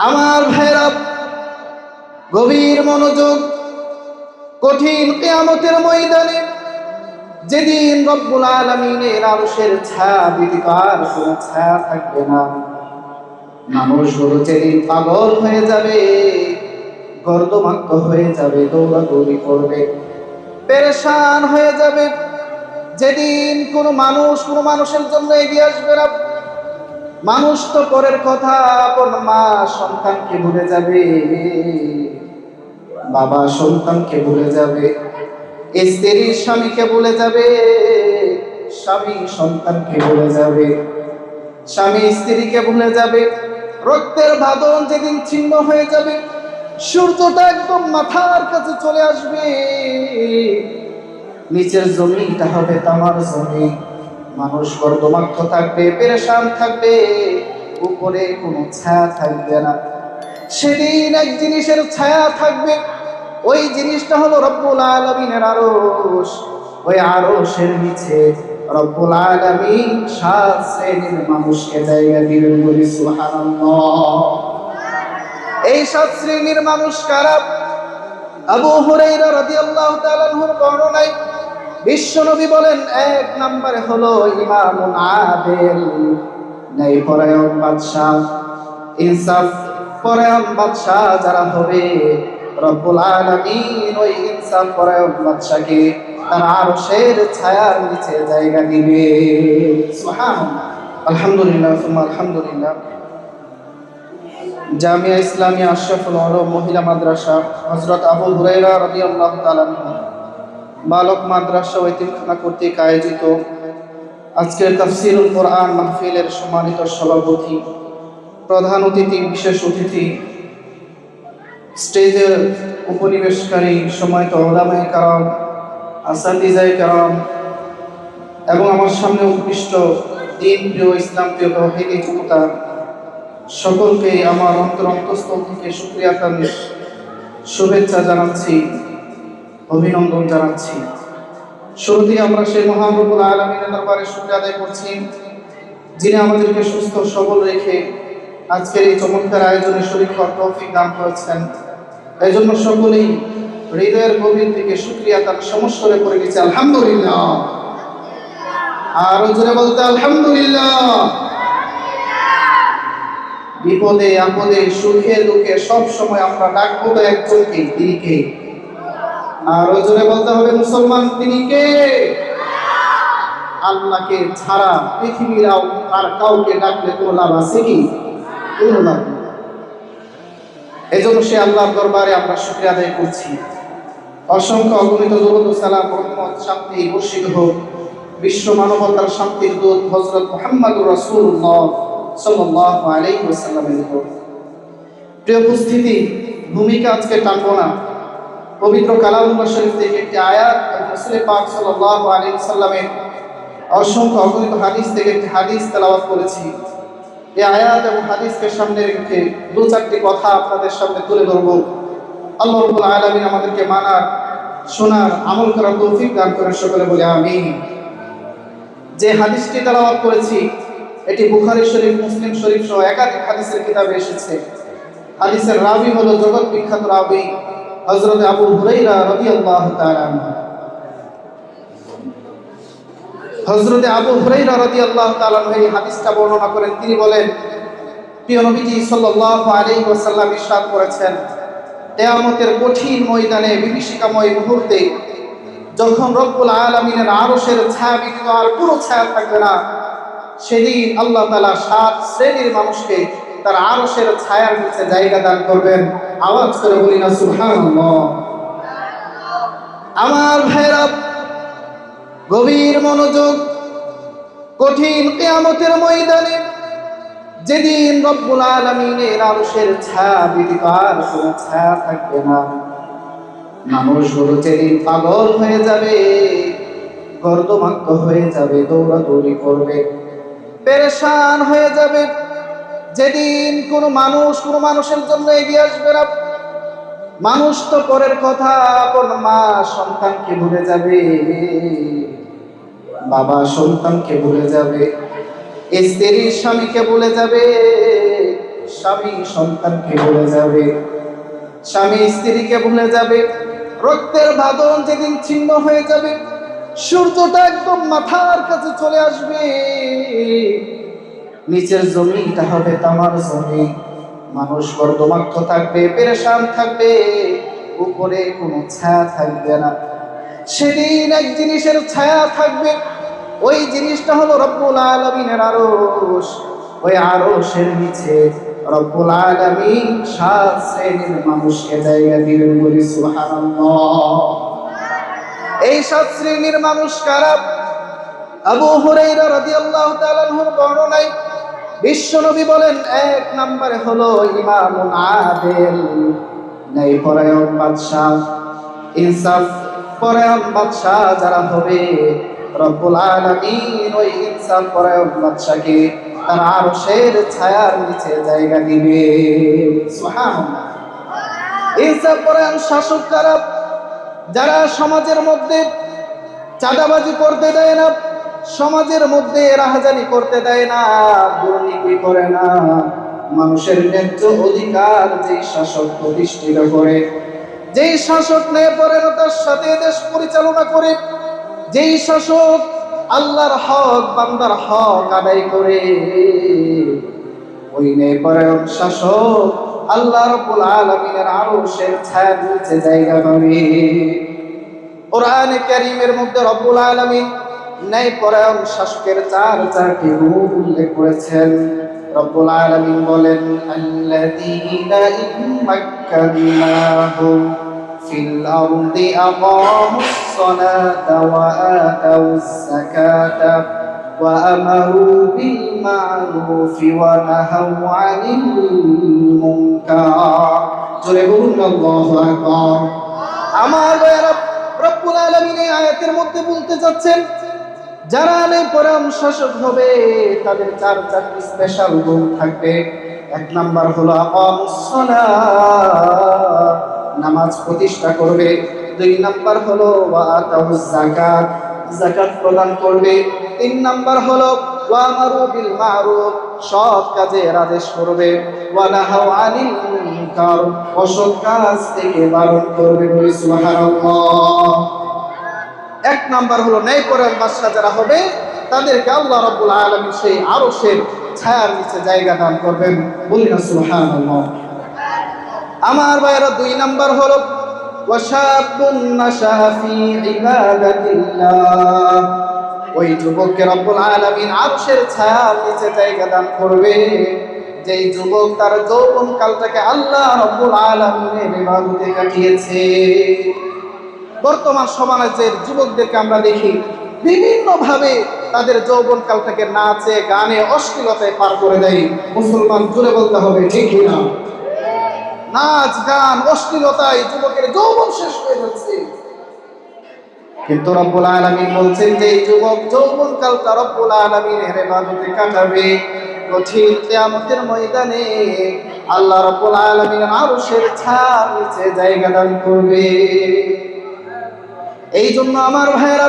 আমার ভাইরা, গভীর মনোযোগ, কঠিন কেয়ামতের ময়দানে যেদিন রব্বুল আলমিনের আরশের ছায়া ব্যতীত আর কোনো ছায়া থাকবে না মানুষ মানুষগুলো যেদিন পাগল হয়ে যাবে, গর্দমাক্ত হয়ে যাবে, দৌড়াদৌড়ি করবে, পেরেশান হয়ে যাবে, যেদিন কোনো মানুষ কোনো মানুষের জন্য এগিয়ে আসবে না মানুষ তো পরের কথা, আপন মা সন্তানকে ভুলে যাবে। বাবা সন্তানকে ভুলে যাবে। স্ত্রী স্বামীকে ভুলে যাবে। স্বামী সন্তানকে ভুলে যাবে। স্বামী স্ত্রীকে ভুলে যাবে। রক্তের বাঁধন যেদিন ছিন্ন হয়ে যাবে, সূর্যটা একদম মাথার কাছে চলে আসবে। নিচের জমিটা হবে তামার জমি। মানুষ গর্দমাক্ত থাকবে, পেরেশান থাকবে, উপরে কোনো ছায়া থাকবে না। সেদিন এক জিনিসের ছায়া থাকবে, ওই জিনিসটা হলো রব্বুল আলমিনের আরস ওই আরসের নিচে রব্বুল আলমিন সাত শ্রেণির মানুষকে জায়গা দিবেন বলি এই সাত শ্রেণির মানুষ কারা? আবু হুরাইরা রাদিয়াল্লাহু তাআলা আনহুর বর্ণনায় বিশ্বনবী বলেন, এক নম্বরে হলো ইমামুন আদেল। নাই পরায়ণ বাদশাহ। ইনসাফ পরায়ণ বাদশাহ যারা হবে, রব্বুল আলামিন ওই ইনসাফ পরায়ণ বাদশাকে তার আরশের ছায়ার নিচে জায়গা দিবে। সুবহানাল্লাহ। আলহামদুলিল্লাহ, সুম্মা আলহামদুলিল্লাহ। জামিয়া ইসলামিয়া আশরাফুল আলম মহিলা মাদ্রাসা হজরত আবু হুরাইরা রাদিয়াল্লাহু তাআলা বালক মাদ্রাসা ও এতিমখানা কর্তৃক আয়োজিত আজকের তাফসিরুল কোরআন মাহফিলের সম্মানিত সভাপতি, প্রধান অতিথি, বিশেষ অতিথি, স্টেজের উপনিবেশকারী, সম্মানিত ওলামায়ে কারাম আসাদিজায়ে কারণ এবং আমার সামনে উৎকৃষ্ট দিন প্রিয় ইসলাম প্রিয় তৌহিদি জনতা সকলকে আমার অন্তর অন্তঃস্থল থেকে তাদের শুভেচ্ছা জানাচ্ছি। অভিনন্দন জানাচ্ছি। শুরুতেই আমরা সেই মহানবুল আলমিনের দরবারে শুক্রিয়া আদায় করছি, যিনি আমাদেরকে সুস্থ, সবল রেখে আজকের এই চমৎকার আয়োজনে শরীর হওয়ার তৌফিক দান করেছেন। এই জন্য সকলেই হৃদয়ের গভীর থেকে শুক্রিয়া তার সমস্যরে করে গেছে, আলহামদুলিল্লাহ। আরও জোরে বলতে আলহামদুলিল্লাহ। বিপদে, আপদে, সুখে, দুঃখে সব সময় আমরা ডাকবো একজনকে তিনি কে আর ওই জোরে বলতে হবে মুসলমান তিনি কে? আল্লাহকে ছাড়া পৃথিবীর আর কাউকে ডাকলে কোনো লাভ আছে কি? কোনো লাভ এই জন্য সে আল্লাহর দরবারে আমরা শুক্রিয়া আদায় করছি। অসংখ্য অগণিত দরুদ সালাম মোহাম্মদ শান্তি বর্ষিত হোক। বিশ্ব মানবতার শান্তির দূত হজরত মোহাম্মদুর রাসূলুল্লাহ সাল্লাল্লাহু আলাইহি ওয়াসাল্লামের প্রিয় উপস্থিতি ভূমিকা আজকে টানবো না। পবিত্র কালামুল্লাহ শরীফ থেকে একটি আয়াত মুসলিম পাক সাল্লাল্লাহু আলাইহি সাল্লামের অসংখ্য অগণিত হাদিস থেকে একটি হাদিস তেলাওয়াত করেছি। এই আয়াত এবং হাদিসকে সামনে রেখে দু চারটি কথা আপনাদের সামনে তুলে ধরব। আল্লাহ রাব্বুল আলামিন আমাদেরকে মানার, শোনার, আমল করার তৌফিক দান করেন সকলে বলে আমি যে হাদিসটি তেলাওয়াত করেছি, এটি বুখারী শরীফ, মুসলিম শরীফ সহ একাধিক হাদিসের কিতাবে এসেছে। হাদিসের রাবি হলো জগৎ বিখ্যাত রাবি। হযরত আবু হুরাইরা রাদিয়াল্লাহু তাআলা হযরত আবু হুরাইরা রাদিয়াল্লাহু তাআলা এই হাদিসটা বর্ণনা করেন। তিনি বলেন, প্রিয় নবীজি সাল্লাল্লাহু আলাইহি ওয়াসাল্লাম ইরশাদ করেছেন কঠিন ময়দানে, বিভীষিকাময় মুহূর্তে, যখন রব্বুল আলামিনের আরশের ছায়া ব্যতীত আর কোনো ছায়া থাকবে না, সেদিন আল্লাহ তাআলা সাত শ্রেণির মানুষকে তার আরশের ছায়ার নিচে জায়গা দান করবেন। আওয়াজ করে বলি না, সুবহানাল্লাহ। আমার ভাইরা গভীর মনোযোগ, কঠিন কেয়ামতের ময়দানে যেদিন রব্বুল আলামিনের আরশের ছায়া ব্যতীত আর কোনো ছায়া থাকবে না মানুষগুলো যেদিন পাগল হয়ে যাবে গর্দমাক্ত হয়ে যাবে, দৌড়াদৌড়ি করবে, পেরেশান হয়ে যাবে যেদিন কোনো মানুষ কোনো মানুষের জন্য এগিয়ে আসবে না, মানুষ তো পরের কথা আপন মা সন্তানকে ভুলে যাবে, বাবা সন্তানকে ভুলে যাবে স্ত্রী স্বামীকে ভুলে যাবে, স্বামী সন্তানকে ভুলে যাবে, স্বামী স্ত্রীকে ভুলে যাবে, রক্তের বাঁধন যেদিন ছিন্ন হয়ে যাবে, সূর্যটা একদম মাথার কাছে চলে আসবে। নিচের জমিটা হবে তামার জমি। মানুষ গর্দমাক্ষ থাকবে, পেরেশান থাকবে, উপরে কোনো ছায়া থাকবে না। সেদিন এক জিনিসের ছায়া থাকবে, ওই জিনিসটা হলো রব্বুল আলমিনের আরশ। ওই আরশের নিচে রব্বুল আলমিন সাত শ্রেণির মানুষকে জায়গা দিলেন বলি, সুবহানাল্লাহ। এই সাত শ্রেণির মানুষ কারা? আবু হুরাইরা রাদিয়াল্লাহু তাআলা আনহুর বর্ণনায় বিশ্বনবী বলেন, এক নম্বরে হলো ইমামুন আদেল। ন্যায় পরায়ণ বাদশাহ। ইনসাফ পরায়ণ বাদশাহ যারা হবে, রব্বুল আলামিন ওই ইনসাফ পরায়ণ বাদশাকে তার আরশের ছায়ার নিচে জায়গা দিবে। সুবহানাল্লাহ। ইনসাফ পরায়ণ শাসক যারা যারা সমাজের মধ্যে চাঁদাবাজি করতে দেয় না সমাজের মধ্যে রাহাজানি করতে দেয় না, দুর্নীতি করে না। মানুষের ন্যায্য অধিকার যে শাসক প্রতিষ্ঠিত করে, যেই শাসক ন্যায় পরায়ণতার সাথে দেশ পরিচালনা করে, যেই শাসক আল্লাহর হক, বান্দার হক আদায় করে, ওই ন্যায়পরায়ণ শাসক আল্লাহ রব্বুল আলামিনের আরশের ছায়া নিচে জায়গা পাবে কোরআনে কারীমের মধ্যে রব্বুল আলামিন ন্যায়পরায়ণ শাসকের চার চারটি রূপ উল্লেখ করেছেন। রব্বুল আলামিন বলেন আল্লাযীনা ইমাক্কানাহুম ফিল আরদি আকামুস সালাতা ওয়া আতাউজ যাকাতা ওয়া আমারু বিল মা'রুফি ওয়া নাহাউ আনিল মুনকার। জোরে বলুন আল্লাহু আকবার। আমার রব্বুল আলামিন এই আয়াতের মধ্যে বলতে চাচ্ছেন যারা পরম শাসক হবে, তাদের চার চারটি স্পেশাল গুণ থাকবে। এক নাম্বার হলো সালাত নামাজ প্রতিষ্ঠা করবে। দুই নাম্বার হলো যাকাত যাকাত প্রদান করবে। তিন নাম্বার হলো ওয়া আমারু বিল মারুফ, সৎ কাজের আদেশ করবে। ওয়া নাহাউ আনিল মুনকার, অসৎ কাজ থেকে বারণ করবে বলে সুবহানাল্লাহ। এক নাম্বার হলো ন্যায় পরায়ণ বাদশাহ যারা হবে, তাদেরকে আল্লাহ রাব্বুল আলামিন সেই আরশের ছায়ার নিচে জায়গা দান করবেন। বলি না সুবহানাল্লাহ। আমার ভাইয়েরা, দুই নাম্বার হলো ওই যুবককে রব্বুল আলামিন আরশের ছায়ার নিচে জায়গা দান করবে। যেই যুবক তার যৌবন কালটাকে আল্লাহ রব্বুল আলামিনের কাটিয়েছে। বর্তমান সমাজের যুবকদেরকে আমরা দেখি বিভিন্ন ভাবে তাদের যৌবন কালটাকে নাচে, গানে অশ্লীলতায় পার করে দেয়। মুসলমান জুড়ে বলতে হবে, ঠিক না? নাচ, গান, অশ্লীলতায় যুবকের যৌবন শেষ হয়ে যাচ্ছে। কিন্তু রব্বুল আলামিন বলছেন যে যুবক যৌবন কালটা রব্বুল আলামিনের ইবাদতে কাটাবে। কঠিন কিয়ামতের ময়দানে আল্লাহ রব্বুল আলামিন আরশের ছায়ার নিচে জায়গা দান করবে। এই জন্য আমার ভাইয়েরা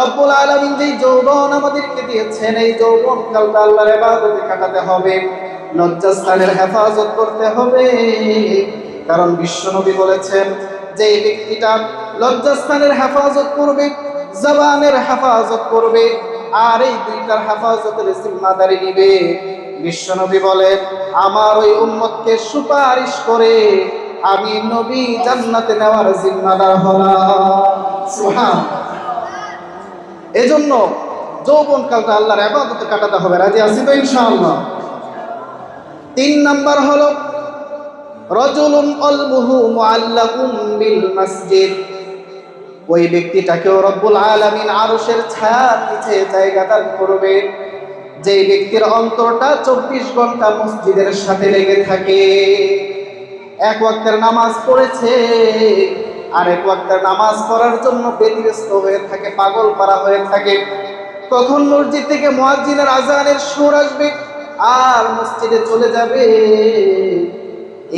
রব্বুল আলামিন যেই যৌবন আমাদেরকে দিয়েছেন, এই যৌবন কালটা আল্লাহর ইবাদতে কাটাতে হবে, লজ্জাস্থানের হেফাজত করতে হবে। কারণ বিশ্বনবী বলেছেন যে ব্যক্তিটা লজ্জাস্থানের হেফাজত করবে, জবানের হেফাজত করবে, আর এই দুইটার হেফাজতের জিম্মাদারি নিবে। বিশ্বনবী বলেন, আমার ওই উম্মতকে সুপারিশ করে আমি নবী জান্নাতে নেওয়ার জিম্মাদার হলাম। সুবহান। এজন্য যৌবন কালটা আল্লাহর ইবাদতে কাটাতে হবে। রাজি আছি তো ইনশাআল্লাহ? তিন নাম্বার হলো, রজুলুন কলবুহু মুআল্লাকুম বিল মসজিদ। ওই ব্যক্তিটাকেও রব্বুল আলামিন আরশের ছায়ার নিচে জায়গা দান করবে। যে ব্যক্তির অন্তরটা চব্বিশ ঘণ্টা মসজিদের সাথে লেগে থাকে। এক ওয়াক্তের নামাজ পড়েছে। আর এক ওয়াক্তের নামাজ পড়ার জন্য ব্যতিব্যস্ত হয়ে থাকে, পাগল পারা হয়ে থাকে। কখন মসজিদ থেকে মুয়াজ্জিনের আজানের সুর আসবে, আর মসজিদে চলে যাবে।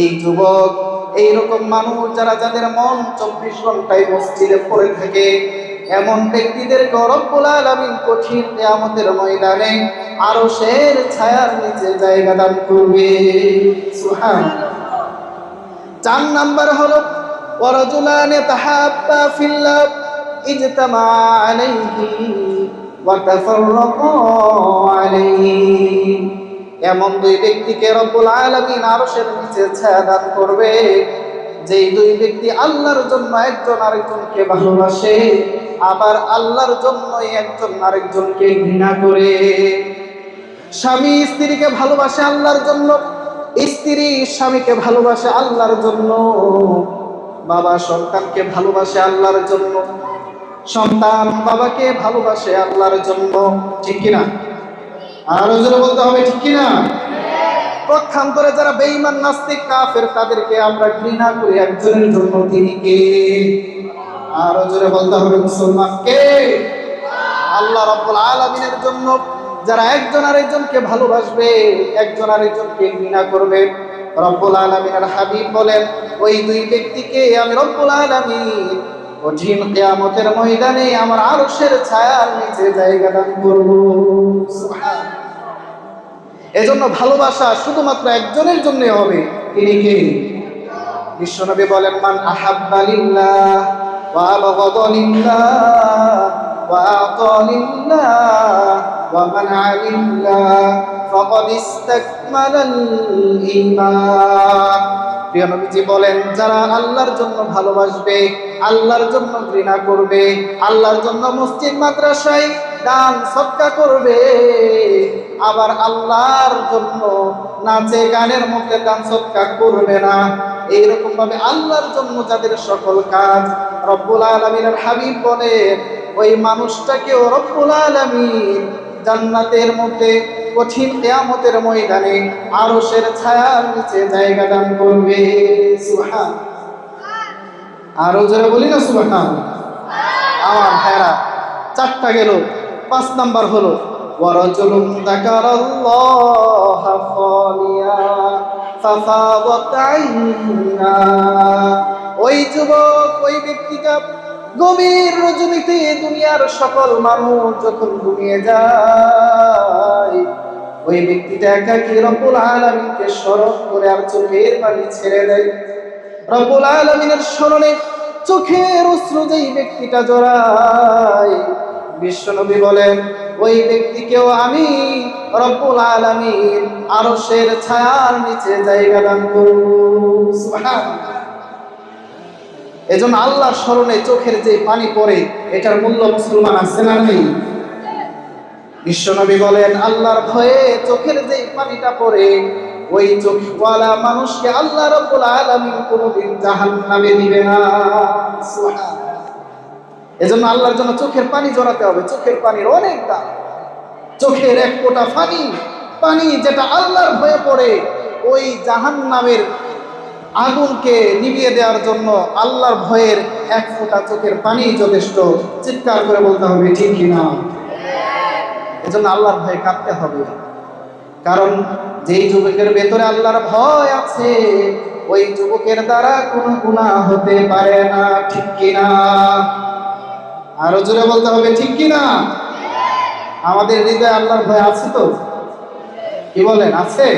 এই যুবক এইরকম মানুষ যারা যাদের মন চব্বিশ ঘন্টায় মসজিদে পড়ে থাকে, এমন ব্যক্তিদের গরব আমি কঠিন আমাদের ময়দানে আরও শের ছায়ার নিচে জায়গা দান করবে। সুহান চার নাম্বার হলো ورجلان تحابا في الله اجتمع عليه وتفرقا عليه এমন দুই ব্যক্তিকে রব্বুল আলামিন আরশের নিচে ছায়া দান করবে যেই দুই ব্যক্তি আল্লাহর জন্য একজন আরেকজনকে ভালোবাসে আবার আল্লাহর জন্যই একজন আরেকজনকে ঘৃণা করে স্বামী স্ত্রীকে ভালোবাসে আল্লাহর জন্য স্ত্রী স্বামীকে ভালোবাসে আল্লাহর জন্য বাবা সন্তানকে ভালোবাসে আল্লাহর জন্য। সন্তান বাবাকে ভালোবাসে আল্লাহর জন্য। ঠিক কিনা? আরও জোরে বলতে হবে, ঠিক কিনা? পক্ষান্তরে যারা বেঈমান, নাস্তিক, কাফের, তাদেরকে আমরা ঘৃণা করি একজনের জন্য তিনি কে? আরও জোরে বলতে হবে, মুসলমান কে? আল্লাহ রাব্বুল আলামিনের জন্য যারা একজন আরেকজনকে ভালোবাসবে, একজন আরেকজনকে ঘৃণা করবে। রব্বুল আলামিনের হাবিব বলেন, ওই দুই ব্যক্তিকে আমি রব্বুল আলামিন কঠিন কিয়ামতের ময়দানে আমার আরশের ছায়ার নিচে জায়গা দান করব। এজন্য ভালোবাসা শুধুমাত্র একজনের জন্য হবে, তিনি কে? বিশ্বনবী বলেন, মান আহাব্বা লিল্লাহ ওয়া আবগাদা আতা লিল্লাহ ওয়া মানআ লিল্লাহ ফাকাদ ইসতাকমালাল প্রিয় নবীজি বলেন, যারা আল্লাহর জন্য ভালোবাসবে, আল্লাহর জন্য ঘৃণা করবে, আল্লাহর জন্য মসজিদ, মাদ্রাসায় দান, সৎকা করবে, আবার আল্লাহর জন্য নাচে, গানের মধ্যে দান, সৎকা করবে না। এইরকম ভাবে আল্লাহর জন্য যাদের সকল কাজ, রব্বুল আলমিনের হাবিব বলেন ওই মানুষটাকেও রব্বুল আলমিন জান্নাতের মধ্যে কঠিন কেয়ামতের ময়দানে আরশের ছায়ার নিচে জায়গা দান করবে। সুবহান। আরও জোরে বলি না সুবহান? আমার ভাইরা চারটা গেল, পাঁচ নাম্বার হলো ওয়ারাজুলুন যাকারাল্লাহা খালিয়া ফাফাদাত আইনা ওই যুবক, ওই ব্যক্তিটা গভীর রজনীতে দুনিয়ার সকল মানুষ যখন ঘুমিয়ে যায়, ওই ব্যক্তিটা একাকি রব্বুল আলামিনকে স্মরণ করে আর চোখের পানি ছেড়ে দেয়। রব্বুল আলামিনের স্মরণে চোখের অশ্রু যেই ব্যক্তিটা জড়ায়, বিশ্বনবী বলেন, ওই ব্যক্তিকেও আমি রব্বুল আলামিন আরশের ছায়ার নিচে জায়গা দান করব। এজন্য আল্লাহর স্মরণে চোখের যে পানি পড়ে, এটার মূল্য মুসলমান আছে না নেই? বিশ্বনবী বলেন, আল্লাহর ভয়ে চোখের যে পানিটা পড়ে, ওই চোখওয়ালা মানুষকে আল্লাহ রব্বুল আলামিন কোনোদিন জাহান্নামে দিবে না। এজন্য আল্লাহর জন্য চোখের পানি জড়াতে হবে। চোখের পানির অনেক দাম। চোখের এক ফোঁটা পানি পানি যেটা আল্লাহর ভয়ে পড়ে, ওই জাহান্নামের আগুনকে নিভিয়ে দেওয়ার জন্য আল্লাহর ভয়ের এক ফোঁটা চোখের পানি যথেষ্ট। চিৎকার করে বলতে হবে, ঠিক কিনা এজন্য আল্লাহর ভয়ে কাঁদতে হবে। কারণ যেই যুবকের ভেতরে আল্লাহর ভয় আছে, ওই যুবকের দ্বারা কোনো গুণা হতে পারে না, ঠিক কিনা আরও জোরে বলতে হবে, ঠিক কিনা আমাদের হৃদয়ে আল্লাহর ভয় আছে তো? কি বলেন, আছে?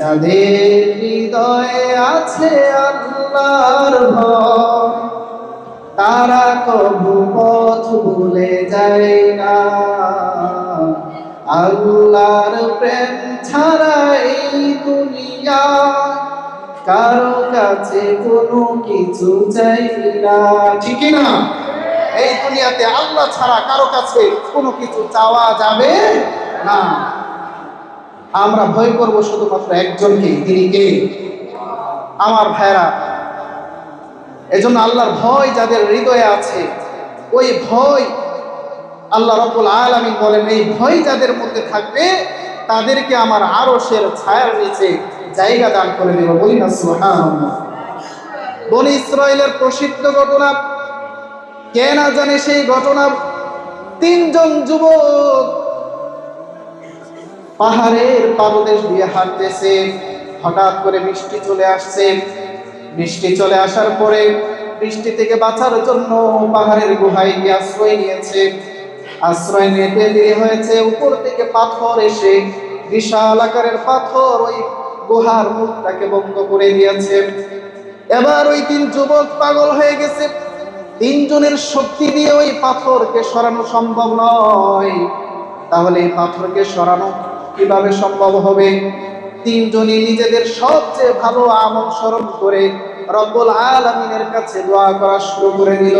যাদের হৃদয়ে আছে আল্লাহর ভয়। তারা কবু পথ ভুলে যায় না। আল্লাহর প্রেম ছাড়া এই দুনিয়া কারও কাছে কোনো কিছু চাই না। ঠিক না? এই দুনিয়াতে আল্লাহ ছাড়া কারও কাছে কোনো কিছু চাওয়া যাবে না। আমরা ভয় করব শুধুমাত্র একজনকে তিনি কে? আমার ভাইরা এজন্য আল্লাহর ভয় যাদের হৃদয়ে আছে, ওই ভয় আল্লাহ রব্বুল আলামিন বলেন, এই ভয় যাদের মধ্যে থাকবে, তাদেরকে আমার আরশের ছায়ার নিচে জায়গা দান করে দেব। বলি না বনি ইসরায়েলের প্রসিদ্ধ ঘটনা, কে না জানে সেই ঘটনা? তিনজন যুবক পাহাড়ের পাদদেশ দিয়ে হাঁটতেছে। হঠাৎ করে বৃষ্টি চলে আসছে। বৃষ্টি চলে আসার পরে বৃষ্টি থেকে বাঁচার জন্য পাহাড়ের গুহায় গিয়ে আশ্রয় নিয়েছে। আশ্রয় নিতে দেরি হয়েছে। উপর থেকে পাথর এসে বিশাল আকারের পাথর ওই গুহার মুখটাকে বন্ধ করে দিয়েছে। এবার ওই তিন যুবক পাগল হয়ে গেছে। তিনজনের শক্তি দিয়ে ওই পাথরকে সরানো সম্ভব নয়। তাহলে এই পাথরকে সরানো কীভাবে সম্ভব হবে? তিনজনই নিজেদের সবচেয়ে ভালো আমল স্মরণ করে রব্বুল আলমিনের কাছে দোয়া করা শুরু করে দিল।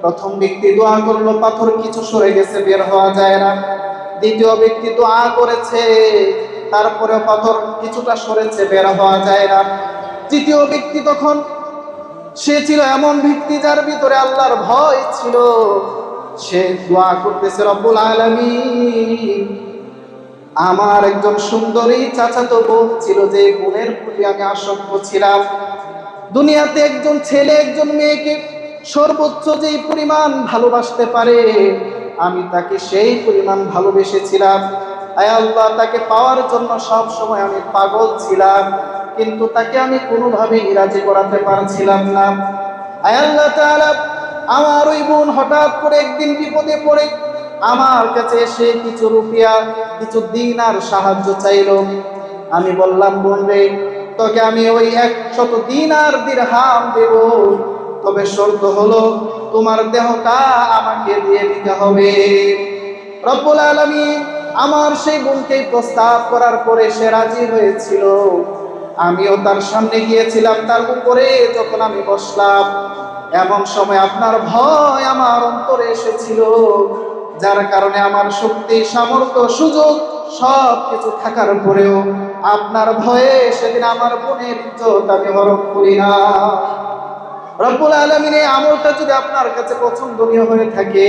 প্রথম ব্যক্তি দোয়া করল, পাথর কিছু সরে গেছে, বের হওয়া যায় না। দ্বিতীয় ব্যক্তি দোয়া করেছে তারপরে পাথর কিছুটা সরেছে, বের হওয়া যায় না। তৃতীয় ব্যক্তি তখন, সে ছিল এমন ব্যক্তি যার ভিতরে আল্লাহর ভয় ছিল। সে দোয়া করতেছে রব্বুল আলামিন। আমার একজন সুন্দরী চাচাতো বোন ছিল যে বোনের প্রতি আমি আসক্ত ছিলাম। দুনিয়াতে একজন ছেলে, একজন মেয়েকে সর্বোচ্চ যেই পরিমাণ ভালোবাসতে পারে, আমি তাকে সেই পরিমাণ ভালোবেসেছিলাম। আয় আল্লাহ, তাকে পাওয়ার জন্য সব সময় আমি পাগল ছিলাম, কিন্তু তাকে আমি কোনোভাবেই রাজি করাতে পারছিলাম না। আয় আল্লাহ আমার ওই বোন হঠাৎ করে একদিন বিপদে পড়ে আমার কাছে এসে কিছু রুপিয়া, কিছু দিন আর সাহায্য চাইলো। আমি বললাম রে তোকে আমি ওই একশত দিন আর দিরহাম দেব। তবে শর্ত হলো, তোমার দেহটা আমাকে দিয়ে দিতে হবে। রব্বুল আলামিন আমার সেই বোনকে প্রস্তাব করার পরে সে রাজি হয়েছিল। আমিও তার সামনে গিয়েছিলাম, তার উপরে যখন আমি বসলাম। এমন সময় আপনার ভয় আমার অন্তরে এসেছিল। যার কারণে আমার শক্তি সামর্থ্য সুযোগ সব কিছু থাকার পরেও আপনার ভয়ে সেদিন আমার বোনের ইজ্জত আমি হরণ করি না। রব্বুল আলমিন এই আমলটা যদি আপনার কাছে পছন্দনীয় হয়ে থাকে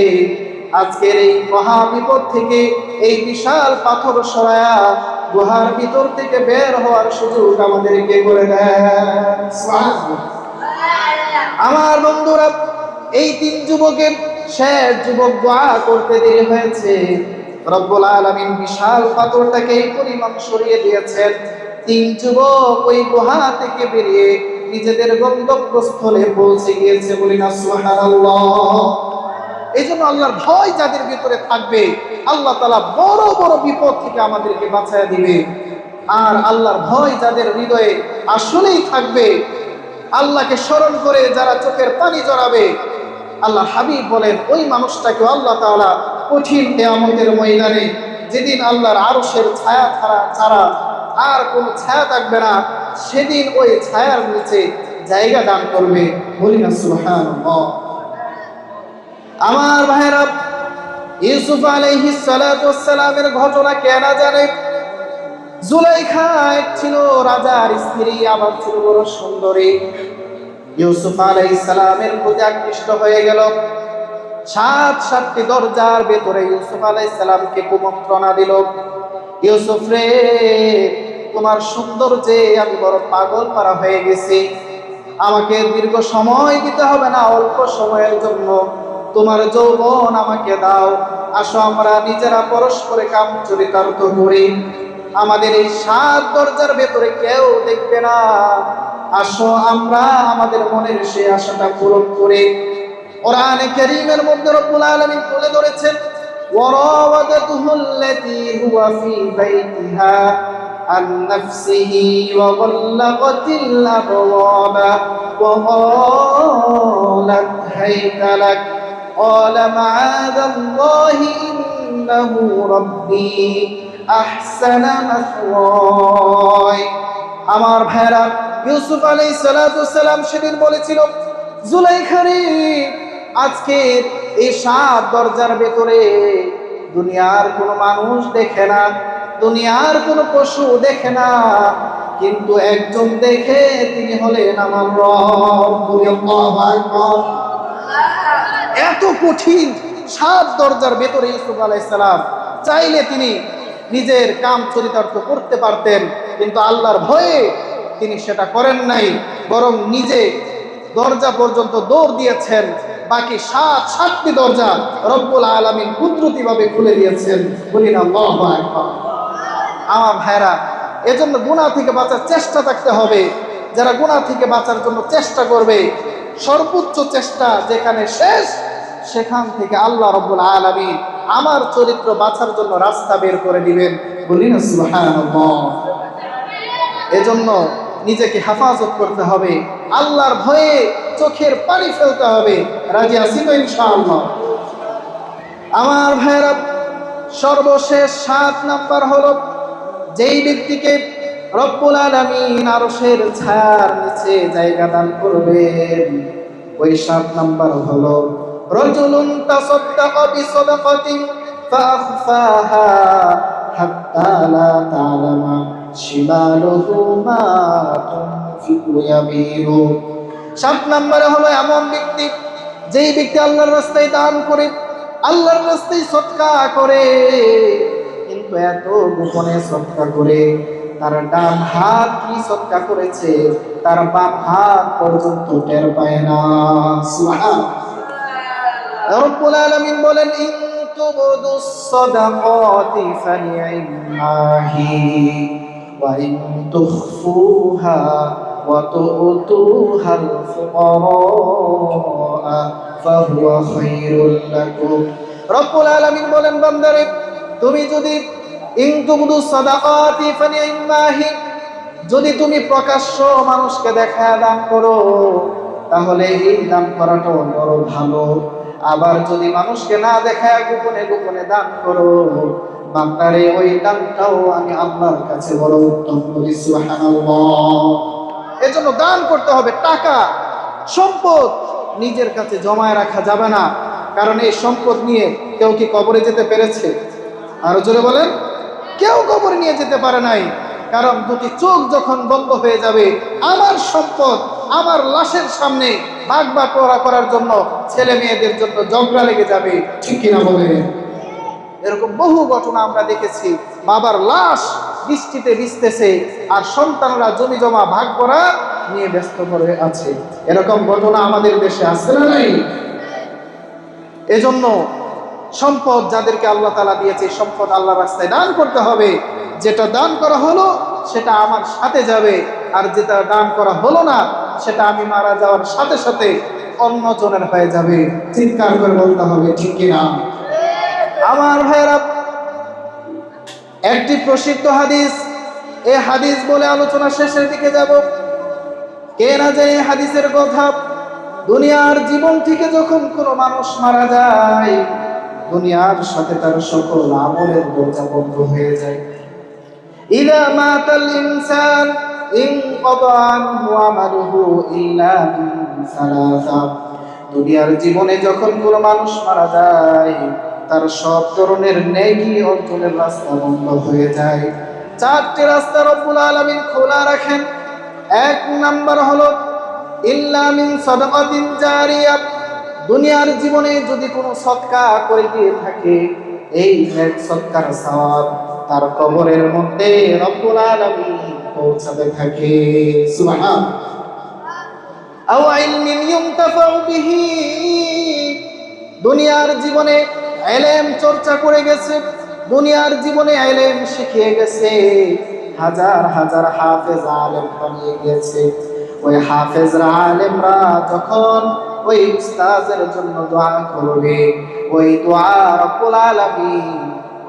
আজকের এই মহা বিপদ থেকে এই বিশাল পাথর সরায়া গুহার ভিতর থেকে বের হওয়ার সুযোগ আমাদেরকে করে দেয় আমার বন্ধুরা এই তিন যুবকের শেষ যুবক দোয়া করতে দেরি হয়েছে। রব্বুল আলামিন বিশাল পাথরটাকে এই পরিমাণ সরিয়ে দিয়েছেন। তিন যুবক ওই গুহা থেকে বেরিয়ে নিজেদের গন্তব্যস্থলে পৌঁছে গিয়েছে বলি না এই জন্য আল্লাহর ভয় যাদের ভিতরে থাকবে, আল্লাহ তালা বড় বড় বিপদ থেকে আমাদেরকে বাঁচায় দিবে। আর আল্লাহর ভয় যাদের হৃদয়ে আসলেই থাকবে, আল্লাহকে স্মরণ করে যারা চোখের পানি জড়াবে আল্লাহ হাবিব বলেন, ওই মানুষটাকে আল্লাহ তাআলা কঠিন কেয়ামতের ময়দানে যেদিন আল্লাহর আরশের ছায়া ছাড়া ছাড়া আর কোনো ছায়া থাকবে না, সেদিন ওই ছায়ার নিচে জায়গা দান করবে। বলি না, সুবহানাল্লাহ। আমার ভাইরা ইউসুফ সালাতু সালামের ঘটনা কে না জানে? জুলাইখা এক ছিল রাজার স্ত্রী, আবার ছিল বড় সুন্দরী। ইউসুফ আলাইহিস সালামের প্রতি আকৃষ্ট হয়ে গেল। সাত, সাতটি দরজার ভেতরে ইউসুফ আলাইহিস সালামকে কুমন্ত্রণা দিল। ইউসুফ রে, তোমার সৌন্দর্যে আমি বড় পাগল পারা হয়ে গেছি। আমাকে দীর্ঘ সময় দিতে হবে না, অল্প সময়ের জন্য। তোমার যৌবন আমাকে দাও। আসো আমরা নিজেরা পরস্পরে কাম চরিতার্থ করি। আমাদের এই সাত দরজার ভেতরে কেউ দেখবে না আসো আমরা আমাদের মনের সেই আশাটা পূরণ করে কোরআনে কারীমের মধ্যে রব্বুল আলামিন তুলে ধরেছেন وراودته التي هو في بيتها عن نفسه وغلقت الأبواب وقالت هيت لك قال معاذ الله إنه ربي أحسن مثواي আমার ভাইরা, ইউসুফ আলাই সালাম সেদিন বলেছিল জুলাইখারে আজকে এই সাত দরজার ভেতরে দুনিয়ার কোনো মানুষ দেখে না, দুনিয়ার কোনো পশু দেখে না, কিন্তু একজন দেখে তিনি হলেন আমার। এত কঠিন সাত দরজার ভেতরে ইউসুফ আলাইসালাম চাইলে তিনি নিজের কাম চরিতার্থ করতে পারতেন, কিন্তু আল্লাহর ভয়ে তিনি সেটা করেন নাই, বরং নিজে দরজা পর্যন্ত দৌড় দিয়েছেন, বাকি সাত, সাতটি দরজা রব্বুল আলমিন কুদরতিভাবে খুলে দিয়েছেন বলি না। আমার ভাইরা এজন্য গুণা থেকে বাঁচার চেষ্টা থাকতে হবে যারা গুণা থেকে বাঁচার জন্য চেষ্টা করবে, সর্বোচ্চ চেষ্টা যেখানে শেষ, সেখান থেকে আল্লাহ রব্বুল আলমী আমার চরিত্র বাঁচার জন্য রাস্তা বের করে দিবেন। বলি না এজন্য নিজেকে হেফাজত করতে হবে। আল্লাহর ভয়ে চোখের পানি ফেলতে হবে। রাজি আছি তো আমার ভাইয়েরা, সর্বশেষ সাত নাম্বার হল, যেই ব্যক্তিকে রব্বুল আলামিন আরশের ছায়ার নিচে জায়গা দান করবেন, ওই সাত নাম্বার হলো রজুলুন তাসাদ্দাকা বিসাদাকাতিন ফাআখফাহা হাত্তা লা তা'লামা শিমালুহু মা তুনফিকু ইয়ামিনু সাত নম্বরে হলো এমন ব্যক্তি, যেই ব্যক্তি আল্লাহর রাস্তায় দান করে, আল্লাহর রাস্তায় সৎকা করে, কিন্তু এত গোপনে সৎকা করে, তার ডান হাত কি সৎকা করেছে, তার বাম হাত পর্যন্ত টের পায় না। রব্বুল আলামিন বলেন, ইন তুবদুস সাদাকাতি ফানি'মাহি ওয়া ইন তুখফুহা ওয়া তু'তুহা আল-ফুকারা ফাহুয়া খায়রুল লাকুম। রব্বুল আলামিন বলেন, বান্দারে, তুমি যদি ইন তুবদুস সাদাকাতি ফানি'মাহি যদি তুমি প্রকাশ্য মানুষকে দেখা দান করো, তাহলে এই দান করাটাও বড় ভালো। আবার যদি মানুষকে না দেখায় গোপনে গোপনে দান করো, বান্দারে, ওই দানটাও আমি আল্লাহর কাছে বড় উত্তম সুবহানাল্লাহ। এজন্য দান করতে হবে টাকা, সম্পদ। নিজের কাছে জমায় রাখা যাবে না, কারণ এই সম্পদ নিয়ে কেউ কি কবরে যেতে পেরেছে? আরও জোরে বলেন, কেউ কবরে নিয়ে যেতে পারে নাই, কারণ দুটি চোখ যখন বন্ধ হয়ে যাবে, আমার সম্পদ আমার লাশের সামনে ভাগ বাটোয়ারা করার জন্য ছেলে মেয়েদের জন্য ঝগড়া লেগে যাবে, ঠিক কিনা বলে এরকম বহু ঘটনা আমরা দেখেছি। বাবার লাশ বৃষ্টিতে ভিজতেছে আর সন্তানরা জমি জমা ভাগ করা নিয়ে ব্যস্ত করে আছে। এরকম ঘটনা আমাদের দেশে আছে না নাই? এজন্য সম্পদ যাদেরকে আল্লাহ তালা দিয়েছে সম্পদ আল্লাহ রাস্তায় দান করতে হবে। যেটা দান করা হলো, সেটা আমার সাথে যাবে। আর যেটা দান করা হলো না সেটা আমি মারা যাওয়ার সাথে সাথে অন্য জনের হয়ে যাবে। চিৎকার করে বলতে হবে, ঠিক কিনা? আমার ভাইয়েরা, একটি প্রসিদ্ধ হাদিস এই হাদিস বলে আলোচনা শেষের দিকে যাব। কে না এই হাদিসের কথা দুনিয়ার জীবন থেকে যখন কোনো মানুষ মারা যায়, দুনিয়ার সাথে তার সকল আমলের দরজা বন্ধ হয়ে যায়। ইদা মাতাল ইনসান দুনিয়ার জীবনে যখন কোনো মানুষ মারা যায়, তার সব ধরনের নেকি অর্জনের রাস্তা বন্ধ হয়ে যায়। চারটি রাস্তা রব্বুল আলামিন খোলা রাখেন। এক নাম্বার হলো, ইল্লা মিন সাদাকাতিন জারিয়া। দুনিয়ার জীবনে যদি কোনো সৎকা করে দিয়ে থাকে, এই সৎকার সওয়াব তার কবরের মধ্যে রব্বুল আলামিন পৌঁছাতে থাকে। দুনিয়ার জীবনে এলেম চর্চা করে গেছে। দুনিয়ার জীবনে এলেম শিখিয়ে গেছে। হাজার হাজার হাফেজ আলেম বানিয়ে গেছে। ওই হাফেজরা আলেমরা যখন ওই উস্তাজের জন্য দোয়া করবে, ওই দোয়া রব্বুল আলামিন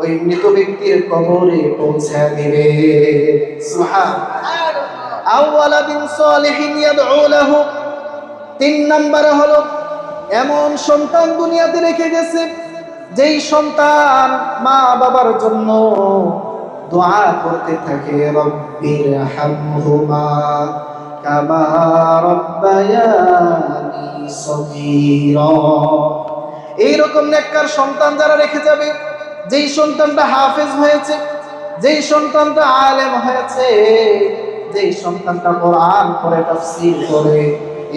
ওই মৃত ব্যক্তির কবরে পৌঁছে দিবে। তিন নম্বরে হলো, এমন সন্তান দুনিয়াতে রেখে গেছে, যেই সন্তান মা বাবার জন্য দোয়া করতে থাকে রব্বির হামহুমা কামা রব্বায়ানি সগীরা। এইরকম নেককার সন্তান যারা রেখে যাবে যেই সন্তানটা হাফেজ হয়েছে, যেই সন্তানটা আলেম হয়েছে, যেই সন্তানটা কোরআন পড়ে, তাফসীর করে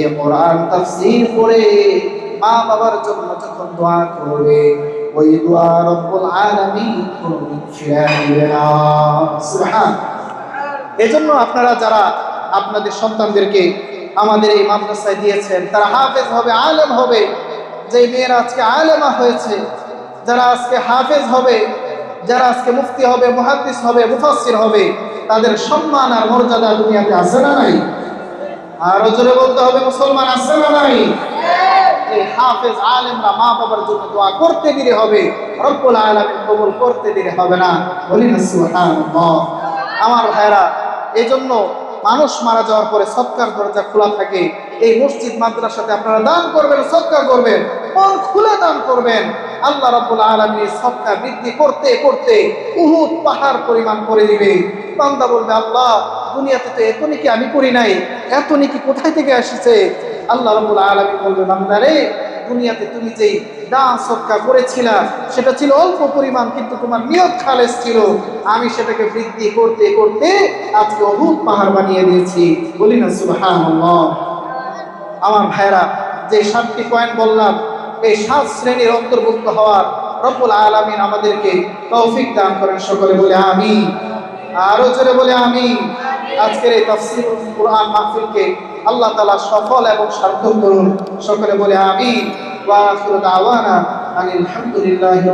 এ কোরআন তাফসীর করে মা বাবার জন্য যখন দোয়া করবে ওই দোয়া রব্বুল আলামিন কোনদিন ফিরে সুবহান। এজন্য আপনারা যারা আপনাদের সন্তানদেরকে আমাদের এই মাদ্রাসায় দিয়েছেন, তারা হাফেজ হবে, আলেম হবে। যে মেয়েরা আজকে আলেমা হয়েছে যারা আজকে হাফেজ হবে যারা আজকে মুফতি হবে মুহাদ্দিস হবে মুফাসসির হবে তাদের সম্মান আর মর্যাদা দুনিয়াতে আছে না নাই? আর জোরে বলতে হবে মুসলমান আছে না নাই? এই হাফেজ আলেমরা মা বাবার জন্য দোয়া করতে দিলে হবে রব্বুল আলামিন কবুল করতে দিলে হবে না। বলি না সুবহানাল্লাহ। আমার ভাইরা এই জন্য মানুষ মারা যাওয়ার পরে সৎকার দরজা খোলা থাকে। এই মসজিদ মাদ্রাসাতে আপনারা দান করবেন সৎকার করবেন মন খুলে দান করবেন। আল্লাহ রাব্বুল আলামিন এই বৃদ্ধি করতে করতে উহুদ পাহাড় পরিমাণ করে দিবে। বান্দা বলবে, আল্লাহ, দুনিয়াতে তো এত নাকি আমি করি নাই। এত নাকি কোথায় থেকে এসেছে আল্লাহ রাব্বুল আলামিন বলবে বান্দারে দুনিয়াতে তুমি যেই দান সৎকা করেছিলা, সেটা ছিল অল্প পরিমাণ, কিন্তু তোমার নিয়ত খালেস ছিল। আমি সেটাকে বৃদ্ধি করতে করতে আজকে অভূত পাহাড় বানিয়ে দিয়েছি। বলি না, সুবহানাল্লাহ। আমার ভাইরা যে সাতটি পয়েন্ট বললাম এই সাত শ্রেণির অন্তর্ভুক্ত হওয়ার রব্বুল আলমিন আমাদেরকে তৌফিক দান করেন সকলে বলে আমি আরও জোরে বলে আমি আজকের এই তফসিল কোরআন মাহফিলকে আল্লাহ তালা সফল এবং সার্থক করুন। সকলে বলে আমি ওয়া আখিরু দাওয়ানা আলহামদুলিল্লাহি